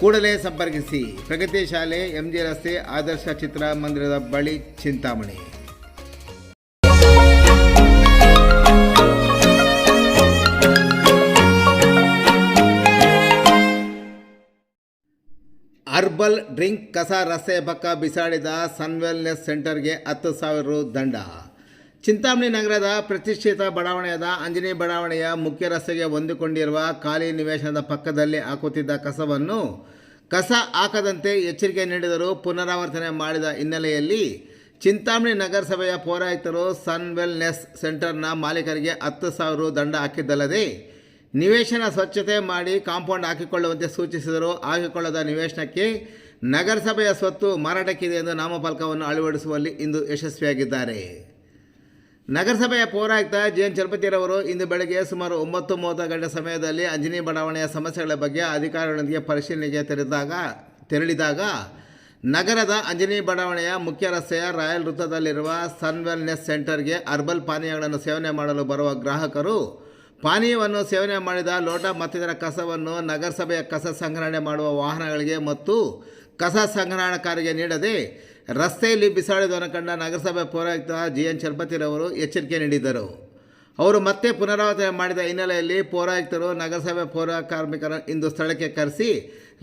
ಕೂಡಲೇ ಸಂಪರ್ಕಿಸಿ. ಪ್ರಗತಿ ಶಾಲೆ, ಎಂಜಿ ರಸ್ತೆ, ಆದರ್ಶ ಚಿತ್ರಮಂದಿರದ ಬಳಿ ಚಿಂತಾಮಣಿ. ಅರ್ಬಲ್ ಡ್ರಿಂಕ್ ಕಸ ರಸ್ತೆಯ ಪಕ್ಕ ಬಿಸಾಡಿದ ಸನ್ವೆಲ್ನೆಸ್ ಸೆಂಟರ್ಗೆ ಹತ್ತು ಸಾವಿರ ದಂಡ. ಚಿಂತಾಮಣಿ ನಗರದ ಪ್ರತಿಷ್ಠಿತ ಬಡಾವಣೆಯಾದ ಆಂಜನೇಯ ಬಡಾವಣೆಯ ಮುಖ್ಯ ರಸ್ತೆಗೆ ಹೊಂದಿಕೊಂಡಿರುವ ಖಾಲಿ ನಿವೇಶನದ ಪಕ್ಕದಲ್ಲಿ ಹಾಕುತ್ತಿದ್ದ ಕಸವನ್ನು ಕಸ ಹಾಕದಂತೆ ಎಚ್ಚರಿಕೆ ನೀಡಿದರೂ ಪುನರಾವರ್ತನೆ ಮಾಡಿದ ಹಿನ್ನೆಲೆಯಲ್ಲಿ ಚಿಂತಾಮಣಿ ನಗರಸಭೆಯ ಪೌರಾಯುಕ್ತರು ಸನ್ ವೆಲ್ನೆಸ್ ಸೆಂಟರ್ನ ಮಾಲೀಕರಿಗೆ ಹತ್ತು ಸಾವಿರ ದಂಡ ಹಾಕಿದ್ದಲ್ಲದೆ ನಿವೇಶನ ಸ್ವಚ್ಛತೆ ಮಾಡಿ ಕಾಂಪೌಂಡ್ ಹಾಕಿಕೊಳ್ಳುವಂತೆ ಸೂಚಿಸಿದರು ಹಾಕಿಕೊಳ್ಳದ ನಿವೇಶನಕ್ಕೆ ನಗರಸಭೆಯ ಸ್ವತ್ತು ಮಾರಾಟಕ್ಕಿದೆ ಎಂದು ನಾಮಫಲಕವನ್ನು ಅಳವಡಿಸುವಲ್ಲಿ ಇಂದು ಯಶಸ್ವಿಯಾಗಿದ್ದಾರೆ. ನಗರಸಭೆಯ ಪೌರಾಯುಕ್ತ ಜೆ ಎನ್ ಚಲಪತಿರವರು ಇಂದು ಬೆಳಗ್ಗೆ ಸುಮಾರು ಒಂಬತ್ತು ಮೂವತ್ತು ಗಂಟೆ ಸಮಯದಲ್ಲಿ ಅಂಜನಿ ಬಡಾವಣೆಯ ಸಮಸ್ಯೆಗಳ ಬಗ್ಗೆ ಅಧಿಕಾರಿಗಳೊಂದಿಗೆ ಪರಿಶೀಲನೆಗೆ ತೆರೆದಾಗ, ತೆರಳಿದಾಗ, ನಗರದ ಅಂಜನಿ ಬಡಾವಣೆಯ ಮುಖ್ಯ ರಸ್ತೆಯ ರಾಯಲ್ ವೃತ್ತದಲ್ಲಿರುವ ಸನ್ ವೆಲ್ನೆಸ್ ಸೆಂಟರ್ಗೆ ಅರ್ಬಲ್ ಪಾನೀಯಗಳನ್ನು ಸೇವನೆ ಮಾಡಲು ಬರುವ ಗ್ರಾಹಕರು ಪಾನೀಯವನ್ನು ಸೇವನೆ ಮಾಡಿದ ಲೋಟ ಮತ್ತಿತರ ಕಸವನ್ನು ನಗರಸಭೆಯ ಕಸ ಸಂಗ್ರಹಣೆ ಮಾಡುವ ವಾಹನಗಳಿಗೆ ಮತ್ತು ಕಸ ಸಂಗ್ರಹಣಕಾರಿಗೆ ನೀಡದೆ ರಸ್ತೆಯಲ್ಲಿ ಬಿಸಾಡಿದವನ್ನು ಕಂಡ ನಗರಸಭೆ ಪೌರಾಯುಕ್ತ ಜಿ ಎನ್ ಶರ್ಬತಿರವರು ಎಚ್ಚರಿಕೆ ನೀಡಿದ್ದರು. ಅವರು ಮತ್ತೆ ಪುನರಾವರ್ತನೆ ಮಾಡಿದ ಹಿನ್ನೆಲೆಯಲ್ಲಿ ಪೌರಾಯುಕ್ತರು ನಗರಸಭೆ ಪೌರ ಕಾರ್ಮಿಕರ ಇಂದು ಸ್ಥಳಕ್ಕೆ ಕರೆಸಿ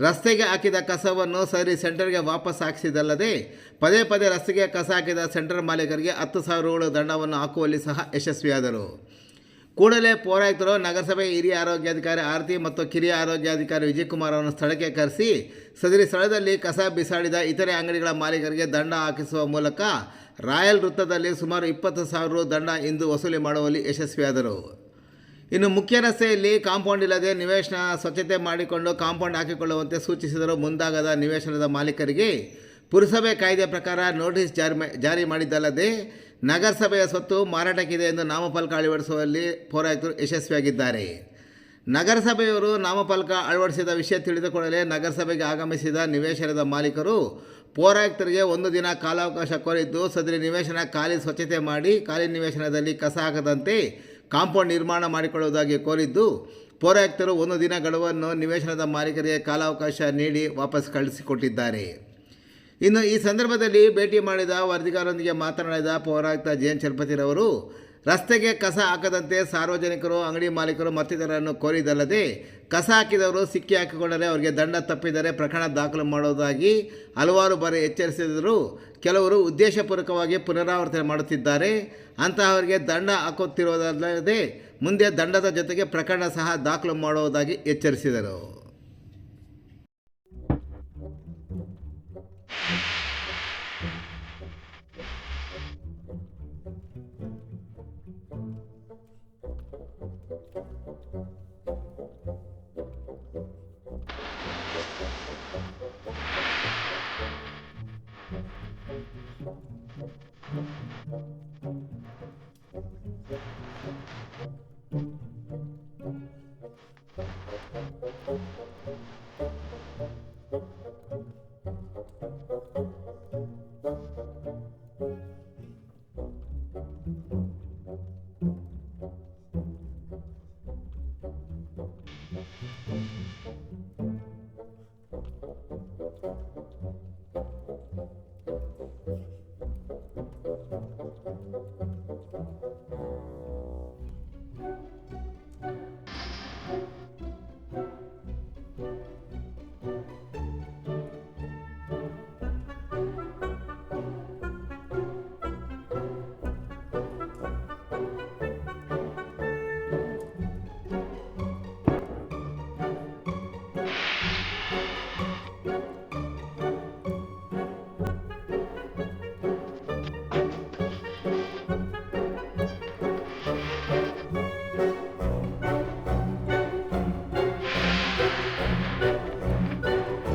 ರಸ್ತೆಗೆ ಹಾಕಿದ ಕಸವನ್ನು ಸರಿ ಸೆಂಟರ್ಗೆ ವಾಪಸ್ ಹಾಕಿಸಿದಲ್ಲದೆ ಪದೇ ಪದೇ ರಸ್ತೆಗೆ ಕಸ ಹಾಕಿದ ಸೆಂಟರ್ ಮಾಲೀಕರಿಗೆ ಹತ್ತು ಸಾವಿರ ದಂಡವನ್ನು ಹಾಕುವಲ್ಲಿ ಸಹ ಯಶಸ್ವಿಯಾದರು. ಕೂಡಲೇ ಪೌರಾಯುಕ್ತರು ನಗರಸಭೆ ಹಿರಿಯ ಆರೋಗ್ಯಾಧಿಕಾರಿ ಆರತಿ ಮತ್ತು ಕಿರಿಯ ಆರೋಗ್ಯಾಧಿಕಾರಿ ವಿಜಯಕುಮಾರ್ ಅವರನ್ನು ಸ್ಥಳಕ್ಕೆ ಕರೆಸಿ ಸದರಿ ಸ್ಥಳದಲ್ಲಿ ಕಸ ಬಿಸಾಡಿದ ಇತರೆ ಅಂಗಡಿಗಳ ಮಾಲೀಕರಿಗೆ ದಂಡ ಹಾಕಿಸುವ ಮೂಲಕ ರಾಯಲ್ ವೃತ್ತದಲ್ಲಿ ಸುಮಾರು ಇಪ್ಪತ್ತು ಸಾವಿರ ರು ದಂಡ ಇಂದು ವಸೂಲಿ ಮಾಡುವಲ್ಲಿ ಯಶಸ್ವಿಯಾದರು. ಇನ್ನು ಮುಖ್ಯ ರಸ್ತೆಯಲ್ಲಿ ಕಾಂಪೌಂಡ್ ಇಲ್ಲದೆ ನಿವೇಶನ ಸ್ವಚ್ಛತೆ ಮಾಡಿಕೊಂಡು ಕಾಂಪೌಂಡ್ ಹಾಕಿಕೊಳ್ಳುವಂತೆ ಸೂಚಿಸಿದರು. ಮುಂದಾಗದ ನಿವೇಶನದ ಮಾಲೀಕರಿಗೆ ಪುರಸಭೆ ಕಾಯ್ದೆ ಪ್ರಕಾರ ನೋಟಿಸ್ ಜಾರಿ ಜಾರಿ ಮಾಡಿದ್ದಲ್ಲದೆ ನಗರಸಭೆಯ ಸ್ವತ್ತು ಮಾರಾಟಕ್ಕಿದೆ ಎಂದು ನಾಮಫಲಕ ಅಳವಡಿಸುವಲ್ಲಿ ಪೌರಾಯುಕ್ತರು ಯಶಸ್ವಿಯಾಗಿದ್ದಾರೆ. ನಗರಸಭೆಯವರು ನಾಮಫಲಕ ಅಳವಡಿಸಿದ ವಿಷಯ ತಿಳಿದುಕೊಳ್ಳಲೇ ನಗರಸಭೆಗೆ ಆಗಮಿಸಿದ ನಿವೇಶನದ ಮಾಲೀಕರು ಪೌರಾಯುಕ್ತರಿಗೆ ಒಂದು ದಿನ ಕಾಲಾವಕಾಶ ಕೋರಿದ್ದು, ಸದರಿ ನಿವೇಶನ ಖಾಲಿ ಸ್ವಚ್ಛತೆ ಮಾಡಿ, ಖಾಲಿ ನಿವೇಶನದಲ್ಲಿ ಕಸ ಹಾಕದಂತೆ ಕಾಂಪೌಂಡ್ ನಿರ್ಮಾಣ ಮಾಡಿಕೊಳ್ಳುವುದಾಗಿ ಕೋರಿದ್ದು, ಪೌರಾಯುಕ್ತರು ಒಂದು ದಿನ ಗಡುವನ್ನು ನಿವೇಶನದ ಮಾಲೀಕರಿಗೆ ಕಾಲಾವಕಾಶ ನೀಡಿ ವಾಪಸ್ ಕಳಿಸಿಕೊಟ್ಟಿದ್ದಾರೆ. ಇನ್ನು ಈ ಸಂದರ್ಭದಲ್ಲಿ ಭೇಟಿ ಮಾಡಿದ ವರದಿಗಾರರೊಂದಿಗೆ ಮಾತನಾಡಿದ ಪೌರಾಯುಕ್ತ ಜೆ ಎನ್ ಚಲಪತಿರವರು, ರಸ್ತೆಗೆ ಕಸ ಹಾಕದಂತೆ ಸಾರ್ವಜನಿಕರು, ಅಂಗಡಿ ಮಾಲೀಕರು ಮತ್ತಿತರರನ್ನು ಕೋರಿದಲ್ಲದೆ ಕಸ ಹಾಕಿದವರು ಸಿಕ್ಕಿ ಹಾಕಿಕೊಂಡರೆ ಅವರಿಗೆ ದಂಡ ತಪ್ಪಿದರೆ ಪ್ರಕರಣ ದಾಖಲು ಮಾಡುವುದಾಗಿ ಹಲವಾರು ಬಾರಿ ಎಚ್ಚರಿಸಿದರು. ಕೆಲವರು ಉದ್ದೇಶಪೂರ್ವಕವಾಗಿ ಪುನರಾವರ್ತನೆ ಮಾಡುತ್ತಿದ್ದಾರೆ. ಅಂತಹವರಿಗೆ ದಂಡ ಹಾಕುತ್ತಿರುವುದಲ್ಲದೆ ಮುಂದೆ ದಂಡದ ಜೊತೆಗೆ ಪ್ರಕರಣ ಸಹ ದಾಖಲು ಮಾಡುವುದಾಗಿ ಎಚ್ಚರಿಸಿದರು. Thank Thank you.